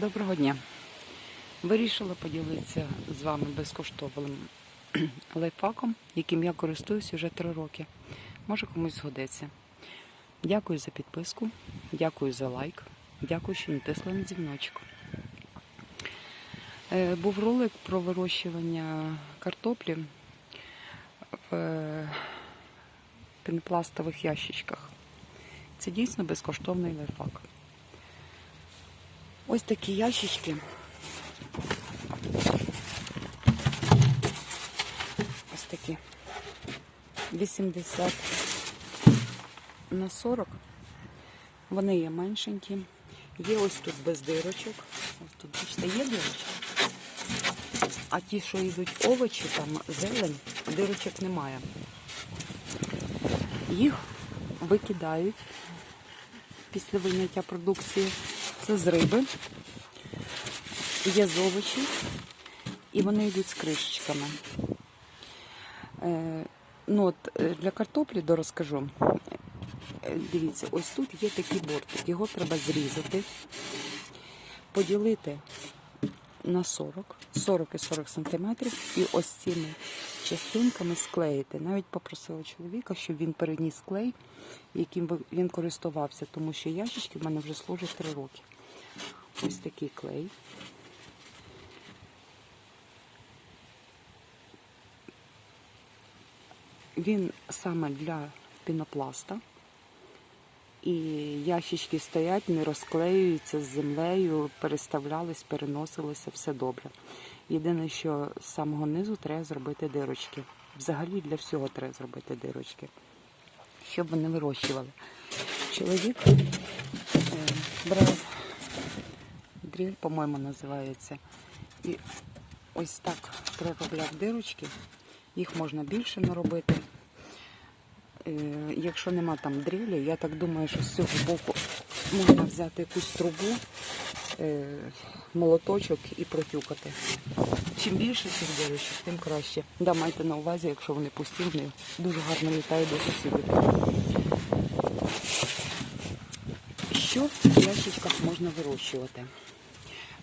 Доброго дня. Вирішила поділитися з вами безкоштовним лайфхаком, яким я користуюсь вже три роки. Може комусь згодиться. Дякую за підписку, дякую за лайк, дякую, що натисли на дзвіночок. Е, Був ролик про вирощування картоплі в е, пенопластових ящичках. Це дійсно безкоштовний лайфхак. Ось такі ящички. Ось такі. 80 на 40. Вони є меншенькі. Є ось тут без дирочок. Ось тут, бачите, є дирочки. А ті, що йдуть овочі, там зелень, дирочок немає. Їх викидають після виняття продукції. Це з риби, є з овочів, і вони йдуть з кришечками. Е, ну от, е, для картоплі дорозкажу. Е, Дивіться, ось тут є такий бортик. Його треба зрізати, поділити на 40, 40 і 40 сантиметрів, і ось цими частинками склеїти. Навіть попросила чоловіка, щоб він переніс клей, яким він користувався, тому що ящички в мене вже служать 3 роки. Ось такий клей. Він саме для пінопласта. І ящички стоять, не розклеюються з землею, переставлялись, переносилися, все добре. Єдине, що з самого низу треба зробити дирочки. Взагалі для всього треба зробити дирочки, щоб вони вирощували. Чоловік е, брав дріль, по-моєму, називається. І ось так проробляв дирочки. Їх можна більше наробити. Е, Якщо нема там дрілі, я так думаю, що з цього боку можна взяти якусь трубу, е, молоточок і протюкати. Чим більше цих дирочок, тим краще. Да, майте на увазі, якщо вони пусті, вони дуже гарно літають до сусідів. Що в ящичках можна вирощувати?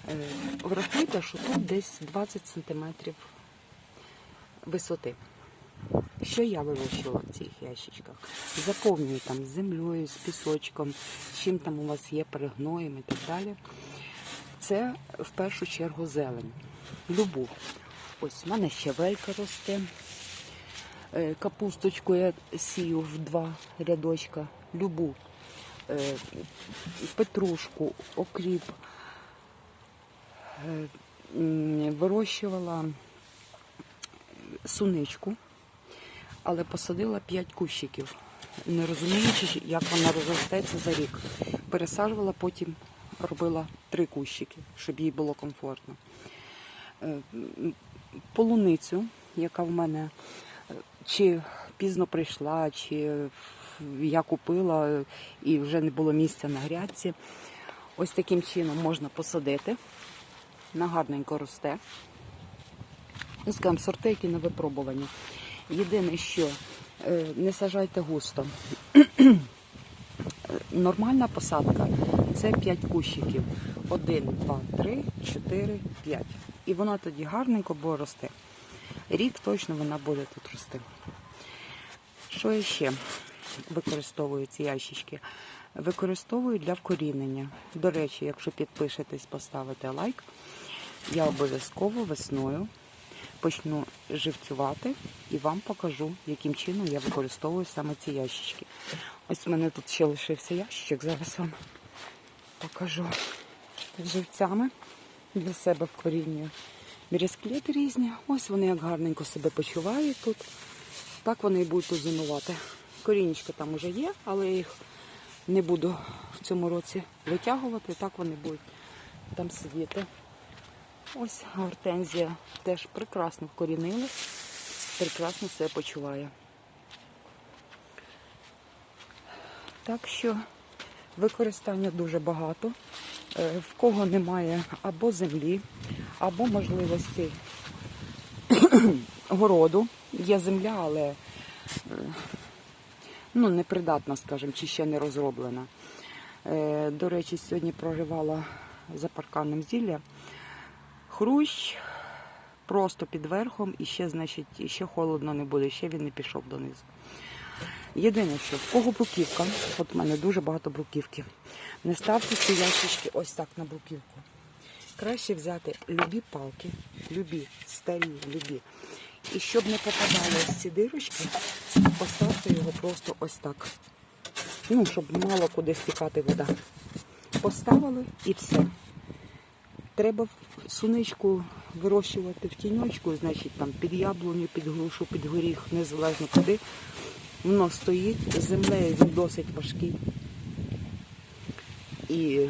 Е, Врахуйте, що тут десь 20 см висоти. Що я вирощувала в цих ящичках? Заповнюю там з землею, з пісочком, з чим там у вас є перегноєм і так далі. Це в першу чергу зелень. Любу. Ось в мене щавелька росте. Е, Капусточку я сію в два рядочка. Любу. Е, Петрушку, окріп. Е, Вирощувала суничку, але посадила 5 кущиків, не розуміючи, як вона розростеться за рік. Пересаджувала, потім робила три кущики, щоб їй було комфортно. Е, Полуницю, яка в мене е, чи пізно прийшла, чи я купила і вже не було місця на грядці. Ось таким чином можна посадити. Вона гарненько росте. Ну, скажімо, сорти, які на випробування. Єдине, що е, не сажайте густо. Е, Нормальна посадка це 5 кущиків. 1, 2, 3, 4, 5. І вона тоді гарненько буде рости. Рік точно вона буде тут рости. Що я ще використовую ці ящички? Використовую для вкорінення. До речі, якщо підпишетесь, поставите лайк, я обов'язково весною почну живцювати і вам покажу, яким чином я використовую саме ці ящички. Ось у мене тут ще лишився ящичок, зараз вам покажу живцями для себе вкорінюю. Бірісклети різні. Ось вони як гарненько себе почувають тут. Так вони і будуть тут зимувати. Корінечки там уже є, але я їх не буду в цьому році витягувати. Так вони будуть там сидіти. Ось гортензія теж прекрасно вкорінилась, прекрасно себе почуває. Так що використання дуже багато. Е, В кого немає або землі, або можливості городу. Є земля, але е, ну, непридатна, скажімо, чи ще не розроблена. Е, До речі, сьогодні проривала за парканом зілля. Хрущ просто під верхом і ще, значить, ще холодно не буде, ще він не пішов донизу. Єдине, що в кого бруківка, от в мене дуже багато бруківки. Не ставте ці ящички ось так на бруківку. Краще взяти любі палки, любі, старі, любі. І щоб не попадали ось ці дирочки, поставте його просто ось так. Ну, щоб мало куди стікати вода. Поставили і все. Треба суничку вирощувати в тіньочку, значить там під яблуню, під грушу, під горіх, незалежно куди. Воно стоїть, землею він досить важкий. І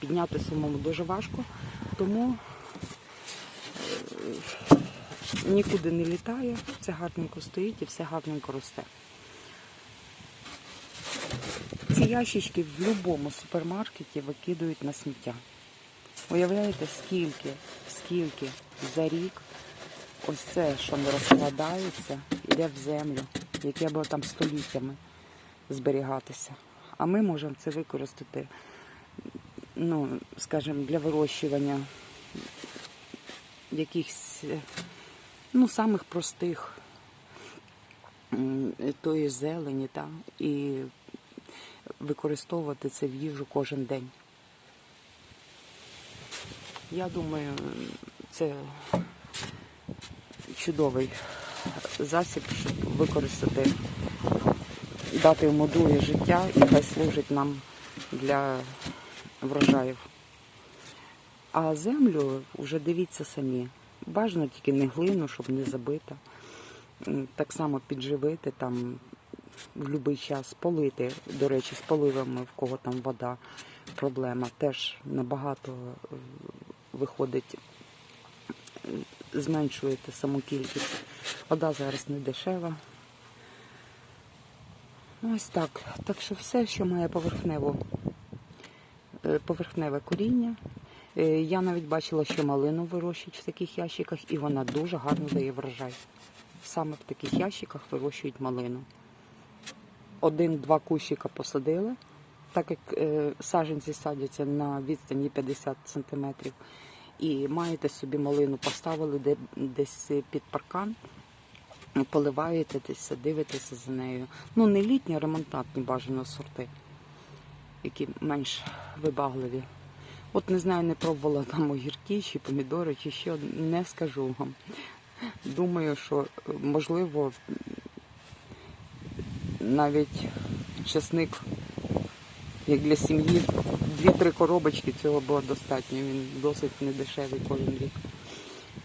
підняти самому дуже важко, тому е, нікуди не літає, все гарненько стоїть і все гарненько росте. Ці ящички в будь-якому супермаркеті викидують на сміття. Уявляєте, скільки, скільки за рік ось це, що не розкладається, йде в землю, яке було там століттями зберігатися. А ми можемо це використати, ну, скажімо, для вирощування якихось ну, самих простих тої зелені, та, і використовувати це в їжу кожен день. Я думаю, це чудовий засіб, щоб використати, дати йому друге життя і хай служить нам для врожаїв. А землю вже дивіться самі. Бажано тільки не глину, щоб не забита. Так само підживити там в будь-який час, полити. До речі, з поливами, в кого там вода, проблема. Теж набагато е, виходить, зменшуєте саму кількість. Вода зараз не дешева. Ось так. Так що все, що має поверхневу, поверхневе коріння. Е, Я навіть бачила, що малину вирощують в таких ящиках, і вона дуже гарно дає врожай. Саме в таких ящиках вирощують малину. Один-два кущика посадили, так як е, саджанці садяться на відстані 50 см. І маєте собі малину поставили десь під паркан, поливаєте дивитеся за нею. Ну, не літні, а ремонтантні бажано сорти, які менш вибагливі. От не знаю, не пробувала там огірки, чи помідори, чи що, не скажу вам. Думаю, що е, можливо навіть часник, як для сім'ї, дві-три коробочки цього було достатньо. Він досить недешевий кожен рік.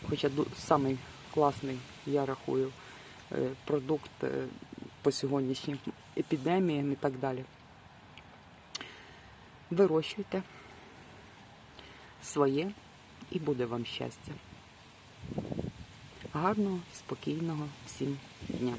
Хоча самий класний, я рахую, е, продукт е, по сьогоднішнім епідеміям і так далі. Вирощуйте своє і буде вам щастя. Гарного, спокійного всім дня.